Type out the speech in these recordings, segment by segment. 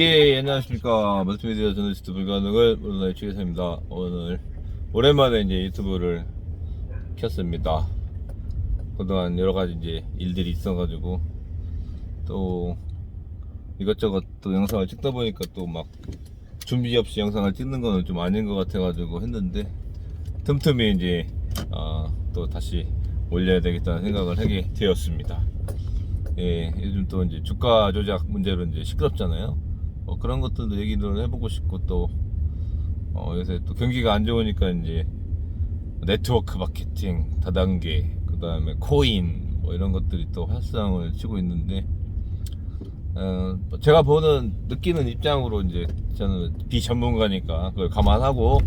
예, 안녕하십니까. 멀티미디어 저널리스트 불가능을 온라인 추계사입니다. 오늘 오랜만에 이제 유튜브를 켰습니다. 그동안 여러 가지 이제 일들이 있어가지고 또 이것저것 또 영상을 찍다 보니까 또 막 준비 없이 영상을 찍는 거는 좀 아닌 것 같아가지고 했는데 틈틈이 이제 아, 또 다시 올려야 되겠다는 생각을 하게 되었습니다. 예, 요즘 또 이제 주가 조작 문제로 이제 시끄럽잖아요. 어, 그런 것들도 얘기를 해보고 싶고 또 어, 요새 또 경기가 안 좋으니까 이제 네트워크 마케팅, 다단계, 그 다음에 코인 뭐 이런 것들이 또 활성을 치고 있는데 어, 제가 보는 느끼는 입장으로 이제 저는 비전문가니까 그걸 감안하고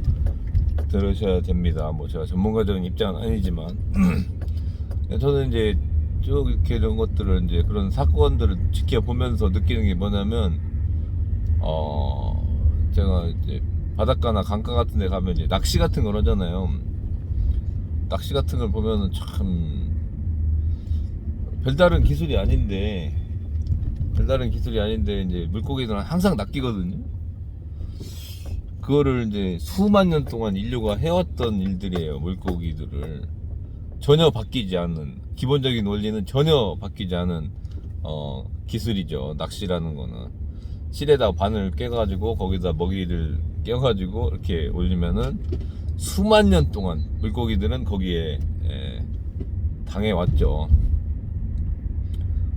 들으셔야 됩니다. 뭐 제가 전문가적인 입장은 아니지만 저는 이제 쭉 이렇게 이런 것들을 이제 그런 사건들을 지켜보면서 느끼는 게 뭐냐면 어 제가 이제 바닷가나 강가 같은 데 가면 이제 낚시 같은 걸 하잖아요. 낚시 같은 걸 보면은 참 별다른 기술이 아닌데 별다른 기술이 아닌데 이제 물고기들은 항상 낚이거든요. 그거를 이제 수만 년 동안 인류가 해왔던 일들이에요 물고기들을. 전혀 바뀌지 않는 기본적인 원리는 전혀 바뀌지 않은 어, 기술이죠 낚시라는 거는 실에다 바늘 깨가지고 거기다 먹이를 껴가지고 이렇게 올리면은 수만 년 동안 물고기들은 거기에 에, 당해왔죠.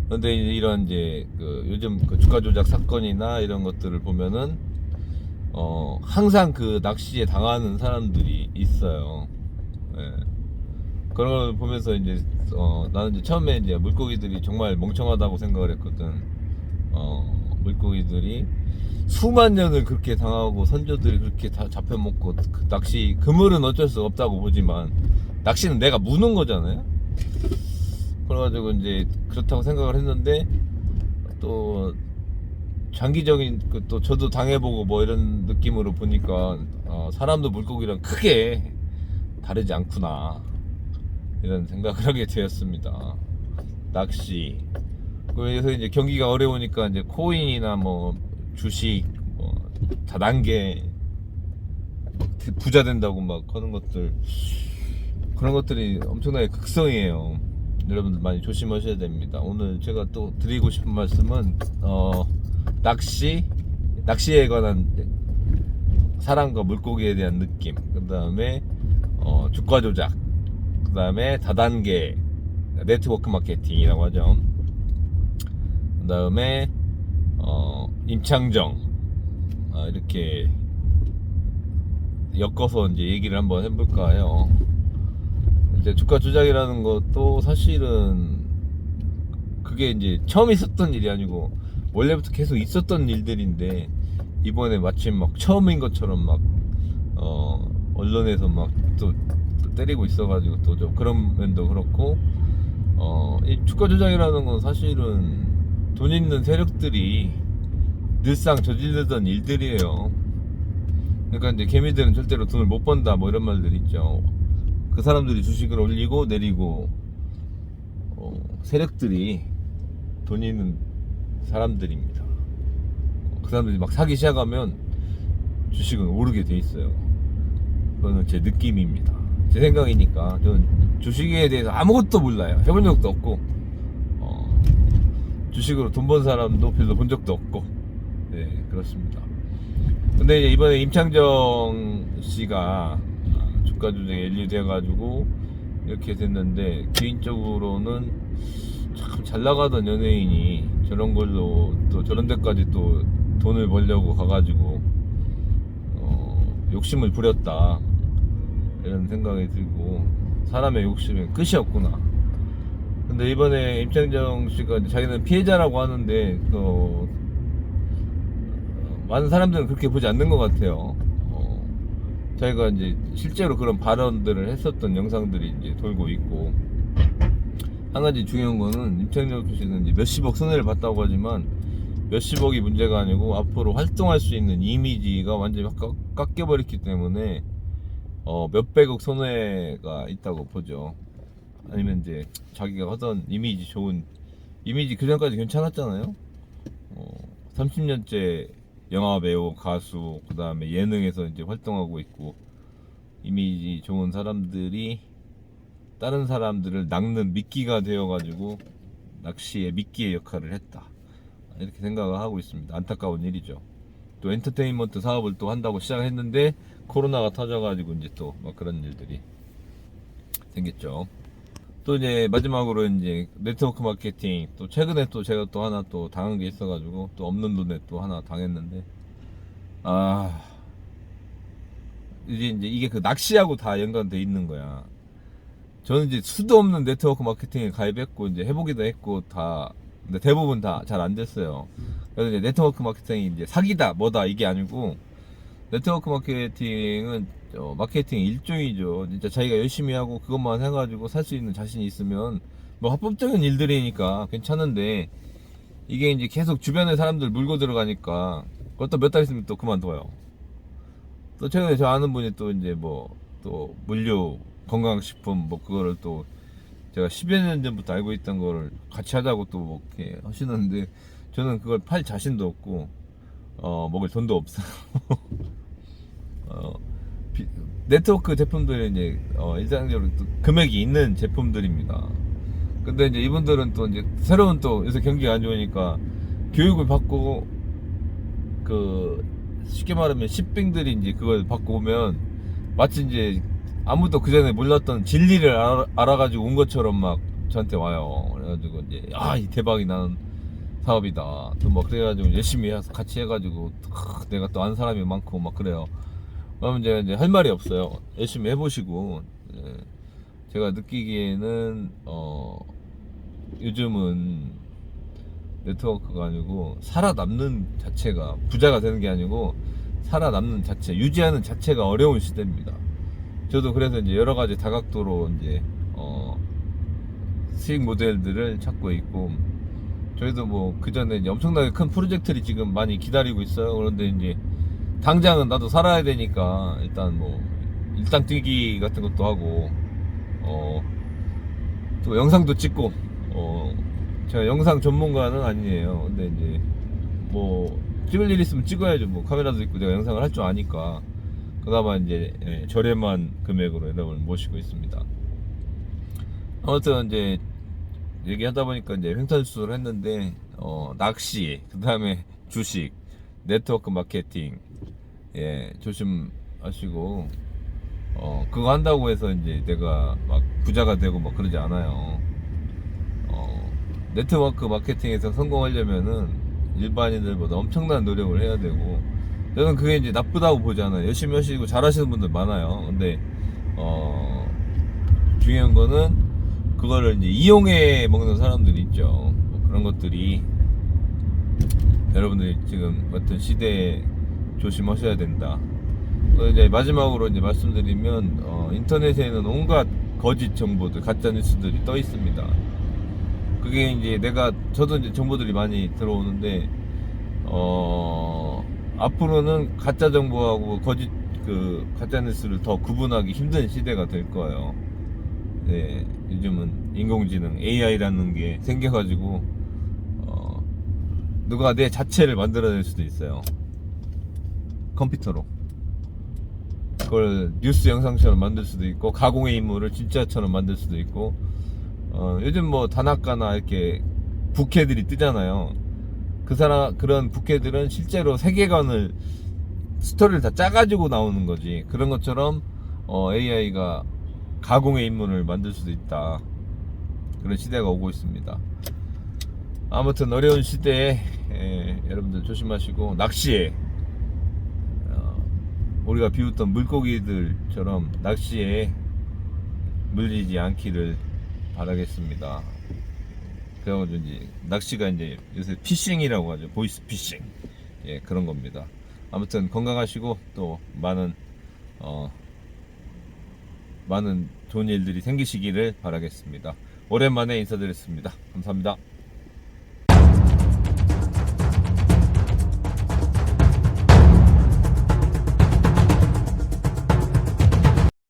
그런데 이런 이제 그 요즘 그 주가 조작 사건이나 이런 것들을 보면은 어 항상 그 낚시에 당하는 사람들이 있어요. 예. 그런 걸 보면서 이제 어 나는 이제 처음에 이제 물고기들이 정말 멍청하다고 생각을 했거든. 어 물고기들이 수만 년을 그렇게 당하고 선조들이 그렇게 다 잡혀 먹고 그 낚시 그물은 어쩔 수 없다고 보지만 낚시는 내가 무는 거잖아요. 그래가지고 이제 그렇다고 생각을 했는데 또 장기적인 그 또 저도 당해보고 뭐 이런 느낌으로 보니까 어, 사람도 물고기랑 크게 다르지 않구나 이런 생각을 하게 되었습니다. 낚시 그래서 이제 경기가 어려우니까 이제 코인이나 뭐 주식 뭐 다단계 부자 된다고 막 하는 것들 그런 것들이 엄청나게 극성이에요. 여러분들 많이 조심하셔야 됩니다. 오늘 제가 또 드리고 싶은 말씀은 어 낚시 낚시에 관한 사람과 물고기에 대한 느낌 그 다음에 어, 주가 조작 그 다음에 다단계 네트워크 마케팅이라고 하죠. 그 다음에 어, 임창정 아, 이렇게 엮어서 이제 얘기를 한번 해볼까 해요. 이제 주가 조작이라는 것도 사실은 그게 이제 처음 있었던 일이 아니고 원래부터 계속 있었던 일들인데 이번에 마침 막 처음인 것처럼 막 어, 언론에서 막 또 때리고 있어가지고 또 좀 그런 면도 그렇고 어, 이 주가 조작이라는 건 사실은 돈 있는 세력들이 늘상 저지르던 일들이에요. 그러니까 이제 개미들은 절대로 돈을 못 번다 뭐 이런 말들 있죠. 그 사람들이 주식을 올리고 내리고 어, 세력들이 돈 있는 사람들입니다. 그 사람들이 막 사기 시작하면 주식은 오르게 돼 있어요. 그거는 제 느낌입니다. 제 생각이니까 저는 주식에 대해서 아무것도 몰라요. 해본 적도 없고 어, 주식으로 돈 번 사람도 별로 본 적도 없고 네 그렇습니다. 근데 이번에 임창정 씨가 주가 조정에 연루돼 가지고 이렇게 됐는데 개인적으로는 참 잘 나가던 연예인이 저런 걸로 또 저런 데까지 또 돈을 벌려고 가가지고 어, 욕심을 부렸다 이런 생각이 들고 사람의 욕심에 끝이 없구나. 근데 이번에 임창정 씨가 자기는 피해자라고 하는데 그 어, 많은 사람들은 그렇게 보지 않는 것 같아요. 어, 자기가 이제 실제로 그런 발언들을 했었던 영상들이 이제 돌고 있고 한 가지 중요한 거는 임창정 씨는 이제 몇십억 손해를 봤다고 하지만 몇십억이 문제가 아니고 앞으로 활동할 수 있는 이미지가 완전히 깎, 깎여버렸기 때문에 어, 몇백억 손해가 있다고 보죠. 아니면 이제 자기가 하던 이미지 좋은 이미지 그 전까지 괜찮았잖아요. 어, 30년째 영화 배우, 가수, 그 다음에 예능에서 이제 활동하고 있고 이미지 좋은 사람들이 다른 사람들을 낚는 미끼가 되어가지고 낚시의 미끼의 역할을 했다. 이렇게 생각을 하고 있습니다. 안타까운 일이죠. 또 엔터테인먼트 사업을 또 한다고 시작했는데 코로나가 터져가지고 이제 또 막 그런 일들이 생겼죠. 또 이제 마지막으로 이제 네트워크 마케팅 또 최근에 또 제가 또 하나 또 당한 게 있어가지고 또 없는 돈에 또 하나 당했는데 아 이제 이제 이게 그 낚시하고 다 연관돼 있는 거야. 저는 이제 수도 없는 네트워크 마케팅에 가입했고 이제 해보기도 했고 다 근데 대부분 다 잘 안 됐어요. 그래서 이제 네트워크 마케팅이 이제 사기다 뭐다 이게 아니고 네트워크 마케팅은 어, 마케팅 일종이죠. 진짜 자기가 열심히 하고 그것만 해가지고 살 수 있는 자신이 있으면 뭐 합법적인 일들이니까 괜찮은데 이게 이제 계속 주변에 사람들 물고 들어가니까 그것도 몇 달 있으면 또 그만둬요. 또 최근에 저 아는 분이 또 이제 뭐 또 물류 건강식품 뭐 그거를 또 제가 10여 년 전부터 알고 있던 거를 같이 하자고 또 뭐 이렇게 하시는데 저는 그걸 팔 자신도 없고 어 먹을 돈도 없어요. 어, 비- 네트워크 제품들이 이제 어, 일상적으로 또 금액이 있는 제품들입니다. 근데 이제 이분들은 또 이제 새로운 또 요새 경기가 안 좋으니까 교육을 받고 그 쉽게 말하면 식빙들이 이제 그걸 받고 오면 마치 이제 아무도 그 전에 몰랐던 진리를 알아, 알아가지고 온 것처럼 막 저한테 와요. 그래가지고 이제 아 이 대박이 나는 사업이다. 또뭐 그래가지고 열심히 해서 같이 해가지고 크, 내가 또 아는 사람이 많고 막 그래요. 그러면 제가 이제 할 말이 없어요. 열심히 해보시고 예. 제가 느끼기에는 어 요즘은 네트워크가 아니고 살아남는 자체가 부자가 되는 게 아니고 살아남는 자체 유지하는 자체가 어려운 시대입니다. 저도 그래서 이제 여러 가지 다각도로 이제 어 수익 모델들을 찾고 있고 저희도 뭐 그 전에 엄청나게 큰 프로젝트들이 지금 많이 기다리고 있어요. 그런데 이제 당장은 나도 살아야 되니까 일단 뭐 일당 뛰기 같은 것도 하고 어 또 영상도 찍고 어 제가 영상 전문가는 아니에요. 근데 이제 뭐 찍을 일 있으면 찍어야죠. 뭐 카메라도 있고 내가 영상을 할 줄 아니까 그나마 이제 예, 저렴한 금액으로 여러분을 모시고 있습니다. 아무튼 이제 얘기하다 보니까 이제 횡설수설 했는데 어 낚시 그 다음에 주식 네트워크 마케팅 예 조심하시고 어 그거 한다고 해서 이제 내가 막 부자가 되고 막 그러지 않아요. 어 네트워크 마케팅에서 성공하려면은 일반인들보다 엄청난 노력을 해야 되고 저는 그게 이제 나쁘다고 보지 않아요. 열심히 하시고 잘하시는 분들 많아요. 근데 어 중요한 거는 그거를 이제 이용해 먹는 사람들이 있죠. 뭐 그런 것들이 여러분들이 지금 어떤 시대에 조심하셔야 된다. 또 이제 마지막으로 이제 말씀드리면 어, 인터넷에는 온갖 거짓 정보들, 가짜 뉴스들이 떠 있습니다. 그게 이제 내가 저도 이제 정보들이 많이 들어오는데 어 앞으로는 가짜 정보하고 거짓 그 가짜 뉴스를 더 구분하기 힘든 시대가 될 거예요. 네, 요즘은 인공지능 AI라는 게 생겨가지고 어, 누가 내 자체를 만들어낼 수도 있어요. 컴퓨터로. 그걸 뉴스 영상처럼 만들 수도 있고 가공의 인물을 진짜처럼 만들 수도 있고 어, 요즘 뭐 다나카나 이렇게 부캐들이 뜨잖아요. 그 사람 그런 부캐들은 실제로 세계관을 스토리를 다 짜가지고 나오는 거지. 그런 것처럼 어, AI가 가공의 인물을 만들 수도 있다. 그런 시대가 오고 있습니다. 아무튼 어려운 시대에 예, 여러분들 조심하시고 낚시에 어, 우리가 비웃던 물고기들처럼 낚시에 물리지 않기를 바라겠습니다. 그래가지고 이제 낚시가 이제 요새 피싱이라고 하죠. 보이스 피싱. 예, 그런 겁니다. 아무튼 건강하시고 또 많은 어 많은 좋은 일들이 생기시기를 바라겠습니다. 오랜만에 인사드렸습니다. 감사합니다.